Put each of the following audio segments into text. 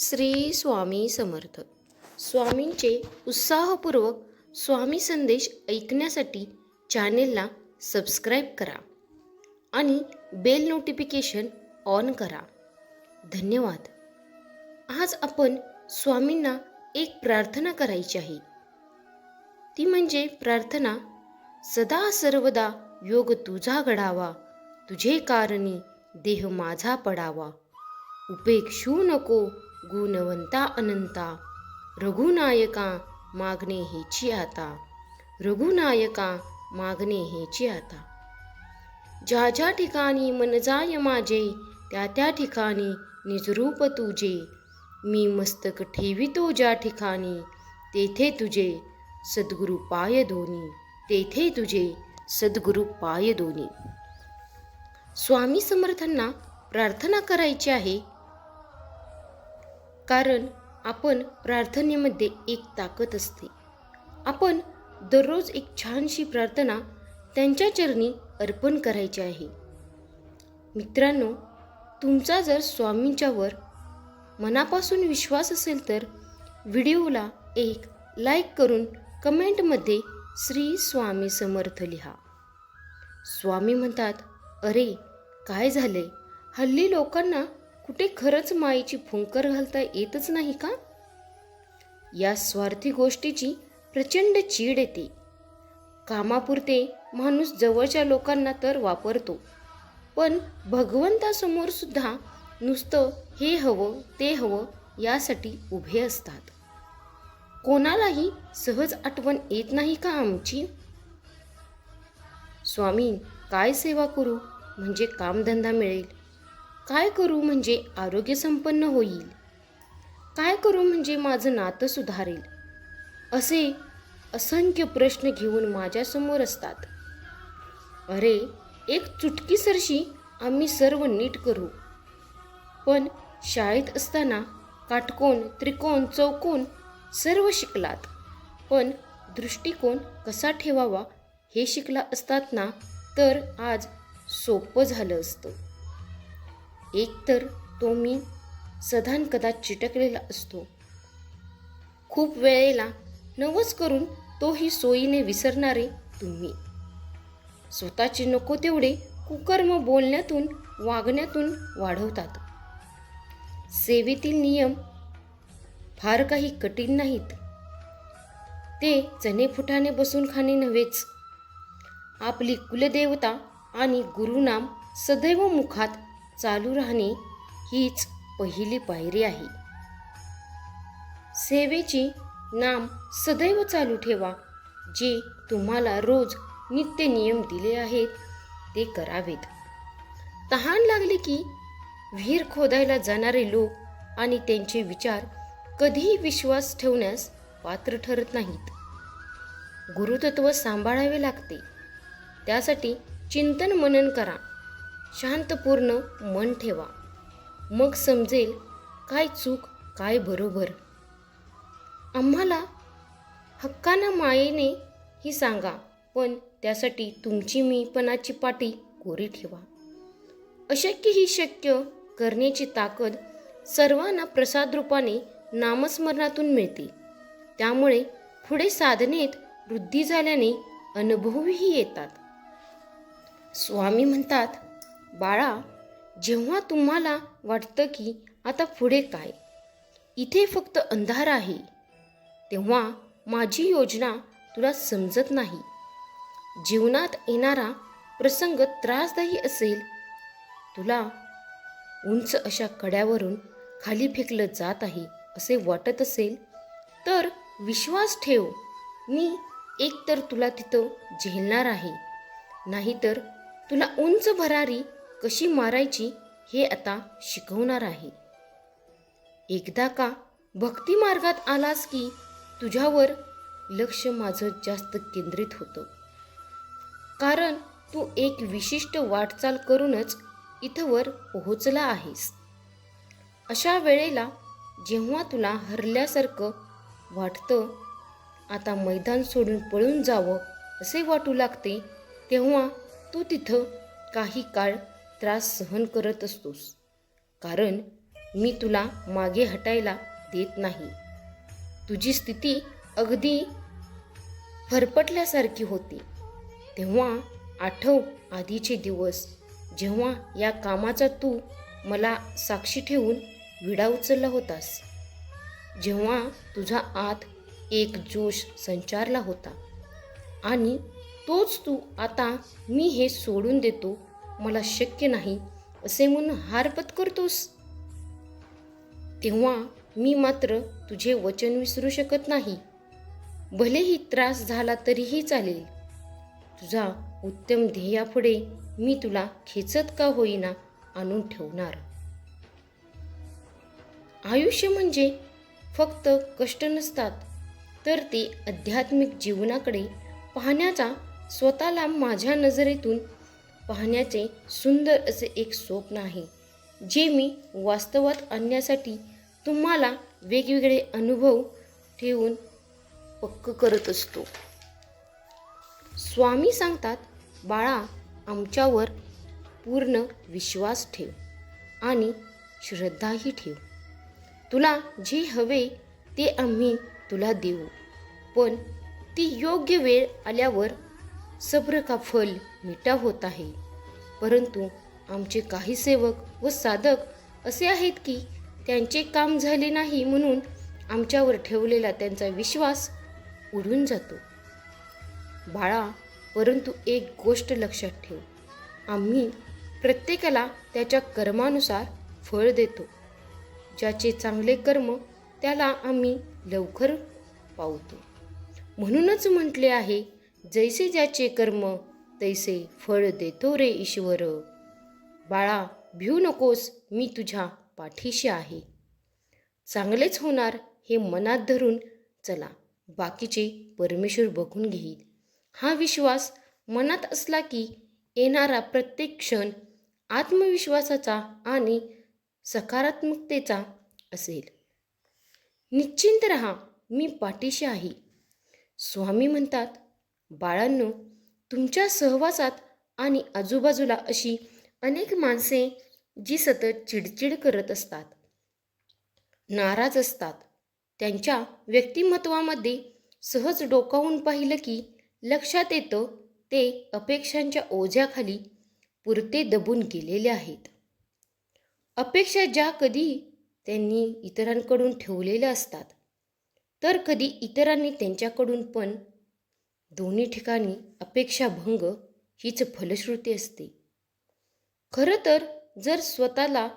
श्री स्वामी समर्थ. स्वामींचे उत्साहपूर्वक स्वामी संदेश ऐकण्यासाठी चॅनेलला सबस्क्राईब करा आणि बेल नोटिफिकेशन ऑन करा. धन्यवाद. आज आपण स्वामींना एक प्रार्थना करायची आहे. ती म्हणजे प्रार्थना सदा सर्वदा योग तुझा घडावा तुझे कारणी देह माझा पडावा. उपेक्षू नको गुणवंता अनंता रघुनायका मागणे हेची आता रघुनायका मागणे हेची आता. ज्या ज्या ठिकाणी मन जाय माझे त्या त्या ठिकाणी निजरूप तुझे. मी मस्तक ठेवितो ज्या ठिकाणी तेथे तुझे सद्गुरु पाय दोनी तेथे तुझे सद्गुरु पाय दोनी. स्वामी समर्थांना प्रार्थना करायची आहे. कारण आपण प्रार्थनेमध्ये एक ताकद असते. आपण दररोज एक छानशी प्रार्थना त्यांच्या चरणी अर्पण करायची आहे. मित्रांनो तुमचा जर स्वामींच्यावर मनापासून विश्वास असेल तर व्हिडिओला एक लाईक करून कमेंटमध्ये श्री स्वामी समर्थ लिहा. स्वामी म्हणतात अरे काय झाले हल्ली लोकांना कुठे खरंच मायेची फुंकर घालता येतच नाही का? या स्वार्थी गोष्टीची प्रचंड चीड येते. कामापुरते माणूस जवळच्या लोकांना तर वापरतो. पण भगवंतासमोर सुद्धा नुसतं हे हवं ते हवं यासाठी उभे असतात. कोणालाही सहज आठवण येत नाही का आमची? स्वामी काय सेवा करू? म्हणजे कामधंदा मिळेल. काय करू म्हणजे आरोग्य संपन्न होईल? काय करू म्हणजे माझं नातं सुधारेल? असे असंख्य प्रश्न घेऊन माझ्यासमोर असतात. अरे एक चुटकीसरशी आम्ही सर्व नीट करू. पण शाळेत असताना काटकोन त्रिकोण चौकोन सर्व शिकलात. पण दृष्टिकोन कसा ठेवावा हे शिकला असतात ना तर आज सोपं झालं असतं. एकतर तो मी सधान कदाच चिटकलेला असतो. खूप वेळेला नवस करून तोही सोयीने विसरणारे तुम्ही. स्वतःचे नको तेवढे कुकर्म बोलण्यातून वागण्यातून वाढवतात. सेवेतील नियम फार काही कठीण नाहीत. ते चणे फुटाने बसून खाणे नव्हेच. आपली कुलदेवता आणि गुरुनाम सदैव मुखात चालू राहणे हीच पहिली पायरी आहे. सेवेची नाम सदैव चालू ठेवा जे तुम्हाला रोज नित्य नियम दिले आहेत ते करावेत. तहान लागले की विहीर खोदायला जाणारे लोक आणि त्यांचे विचार कधीही विश्वास ठेवण्यास पात्र ठरत नाहीत. गुरुतत्व सांभाळावे लागते. त्यासाठी चिंतन मनन करा. शांतपूर्ण मन ठेवा. मग समजेल काय चूक काय बरोबर. आम्हाला हक्काना मायेने ही सांगा पण त्यासाठी तुमची मीपणाची पाठी कोरी ठेवा. अशक्य ही शक्य करण्याची ताकद सर्वांना प्रसाद रूपाने नामस्मरणातून मिळते. त्यामुळे पुढे साधनेत वृद्धी झाल्याने अनुभवही येतात. स्वामी म्हणतात बाळा जेव्हा तुम्हाला वाटतं की आता पुढे काय? इथे फक्त अंधार आहे. तेव्हा माझी योजना तुला समजत नाही. जीवनात येणारा प्रसंग त्रासदायी असेल. तुला उंच अशा कड्यावरून खाली फेकलं जात आहे असे वाटत असेल. तर विश्वास ठेव मी एकतर तुला तिथं झेलणार आहे. नाहीतर तुला उंच भरारी कशी मारायची हे आता शिकवणार आहे. एकदा का भक्ती मार्गात आलास की तुझ्यावर लक्ष माझं जास्त केंद्रित होतं. कारण तू एक विशिष्ट वाटचाल करूनच इथवर पोहोचला आहेस. अशा वेळेला जेव्हा तुला हरल्यासारखं वाटतं आता मैदान सोडून पळून जावं असे वाटू लागते तेव्हा तू तिथं काही काळ त्रास सहन करत असतोस. कारण मी तुला मागे हटायला देत नाही. तुझी स्थिती अगदी फरपटल्यासारखी होती. तेव्हा आठव आधीचे दिवस. जेव्हा या कामाचा तू मला साक्षी ठेवून विडा उचलला होतास. जेव्हा तुझा आत एक जोश संचारला होता. आणि तोच तू आता मी हे सोडून देतो मला शक्य नाही असे म्हणून हार पत्करतोस. तेव्हा मी मात्र तुझे वचन विसरू शकत नाही. भलेही त्रास झाला तरीही चालेल. तुझा उत्तम ध्येयापुढे मी तुला खेचत का होईना आणून ठेवणार? आयुष्य म्हणजे फक्त कष्ट नसतात तर ते आध्यात्मिक जीवनाकडे पाहण्याचा स्वतःला माझ्या नजरेतून पाहण्याचे सुंदर असे एक स्वप्न आहे जे मी वास्तवात आणण्यासाठी तुम्हाला वेगवेगळे अनुभव ठेवून पक्क करत असतो. स्वामी सांगतात बाळा आमच्यावर पूर्ण विश्वास ठेव आणि श्रद्धाही ठेव. तुला जे हवे ते आम्ही तुला देऊ पण ती योग्य वेळ आल्यावर सब्र का फल मिठा होत आहे. परंतु आमचे काही सेवक व साधक असे आहेत की त्यांचे काम झाले नाही म्हणून आमच्यावर ठेवलेला त्यांचा विश्वास उडून जातो. बाळा परंतु एक गोष्ट लक्षात ठेव. आम्ही प्रत्येकाला त्याच्या कर्मानुसार फळ देतो. ज्याचे चांगले कर्म त्याला आम्ही लवकर पावतो. म्हणूनच म्हटले आहे जैसे ज्याचे कर्म तैसे फळ देतो रे ईश्वर. बाळा भिऊ नकोस मी तुझ्या पाठीशी आहे. चांगलेच होणार हे मनात धरून चला बाकीचे परमेश्वर बघून घेईल. हा विश्वास मनात असला की येणारा प्रत्येक क्षण आत्मविश्वासाचा आणि सकारात्मकतेचा असेल. निश्चिंत रहा मी पाठीशी आहे. स्वामी म्हणतात बाळांनो तुमच्या सहवासात आणि आजूबाजूला अशी अनेक माणसे जी सतत चिडचिड करत असतात नाराज असतात त्यांच्या व्यक्तिमत्वामध्ये सहज डोकावून पाहिलं की लक्षात येतं ते अपेक्षांच्या ओझ्याखाली पुरते दबून गेलेले आहेत. अपेक्षा ज्या कधी त्यांनी इतरांकडून ठेवलेल्या असतात तर कधी इतरांनी त्यांच्याकडून पण दोन्ही ठिकाणी अपेक्षाभंग हीच फलश्रुती असते. खरं तर जर स्वतःला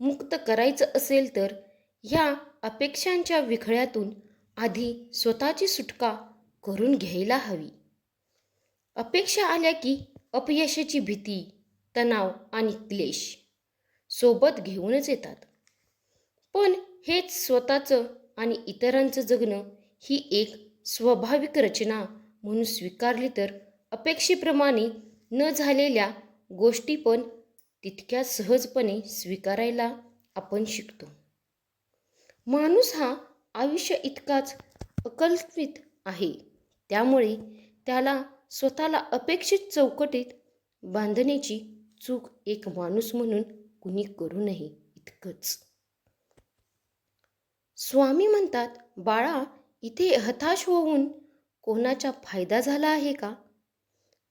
मुक्त करायचं असेल तर ह्या अपेक्षांच्या विखळ्यातून आधी स्वतःची सुटका करून घ्यायला हवी. अपेक्षा आल्या की अपयशाची भीती तणाव आणि क्लेश सोबत घेऊनच येतात. पण हेच स्वतःचं आणि इतरांचं जगणं ही एक स्वाभाविक रचना म्हणून स्वीकारली तर अपेक्षेप्रमाणे न झालेल्या गोष्टी पण तितक्या सहजपणे स्वीकारायला आपण शिकतो. माणूस हा आयुष्य इतकाच अकल्पित आहे. त्यामुळे त्याला स्वतःला अपेक्षित चौकटीत बांधण्याची चूक एक माणूस म्हणून कुणी करू नये इतकंच. स्वामी म्हणतात बाळा इथे हताश होऊन कोणाचा फायदा झाला आहे का?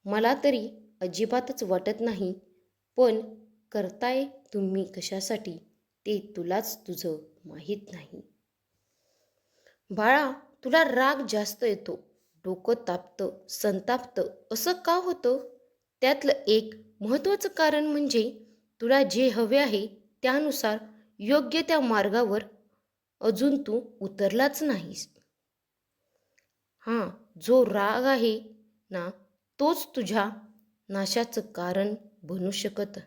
मला तरी अजिबातच वाटत नाही. पण करताय तुम्ही कशासाठी ते तुलाच तुझं माहीत नाही. बाळा तुला राग जास्त येतो. डोकं तापतं संतापतं. असं का होतं? त्यातलं एक महत्त्वाचं कारण म्हणजे तुला जे हवे आहे त्यानुसार योग्य त्या मार्गावर अजून तू उतरलाच नाहीस. हां जो राग आहे ना तोच तुझ्या नाशाचं कारण बनू शकत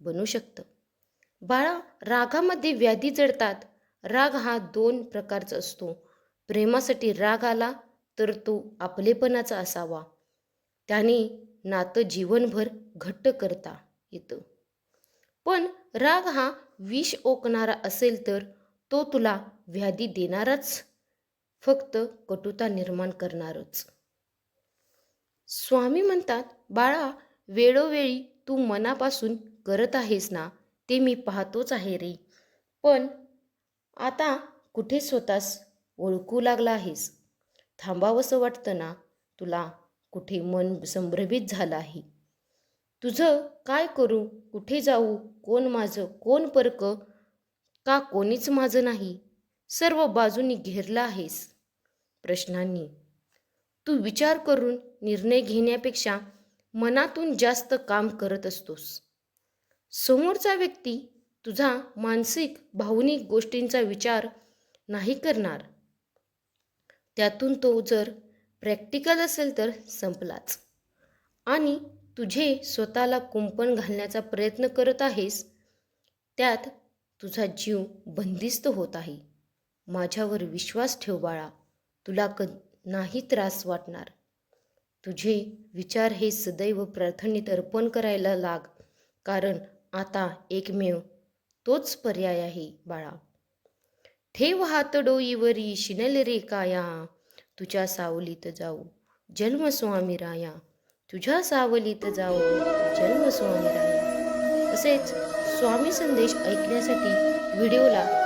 बनू शकतं. बाळा रागामध्ये व्याधी जडतात. राग हा दोन प्रकारचा असतो. प्रेमासाठी राग आला तर तो आपलेपणाचा असावा. त्याने नातं जीवनभर घट्ट करता येतं. पण राग हा विष ओकणारा असेल तर तो तुला व्याधी देणाराच फक्त कटुता निर्माण करणारच. स्वामी म्हणतात बाळा वेळोवेळी तू मनापासून करत आहेस ना ते मी पाहतोच आहे रे. पण आता कुठे स्वतःस ओळखू लागला आहेस? थांबावंसं वाटतं ना तुला कुठे मन संभ्रमित झालं आहे? तुझं काय करू? कुठे जाऊ? कोण माझं? कोण परक? का कोणीच माझं नाही? सर्व बाजूनी घेरला आहेस. प्रश्नांनी. तू विचार करून निर्णय घेण्यापेक्षा मनातून जास्त काम करत असतोस. समोरचा व्यक्ती तुझा मानसिक भावनिक गोष्टींचा विचार नाही करणार. त्यातून तो जर प्रॅक्टिकल असेल तर संपलाच. आणि तुझे स्वतःला कुंपण घालण्याचा प्रयत्न करत आहेस त्यात तुझा जीव बंदिस्त होत आहे. माझ्यावर विश्वास ठेव बाळा. तुला क नाही त्रास वाटणार. तुझे विचार हे सदैव प्रार्थनेत अर्पण करायला लाग. कारण आता एकमेव तोच पर्याय आहे बाळा. ठेव हात डोईवरी शिनल रे काया. तुझ्या सावलीत जाऊ जन्म स्वामी राया. तुझ्या सावलीत जाऊ जन्म स्वामी राया. तसेच स्वामी संदेश ऐकण्यासाठी व्हिडिओला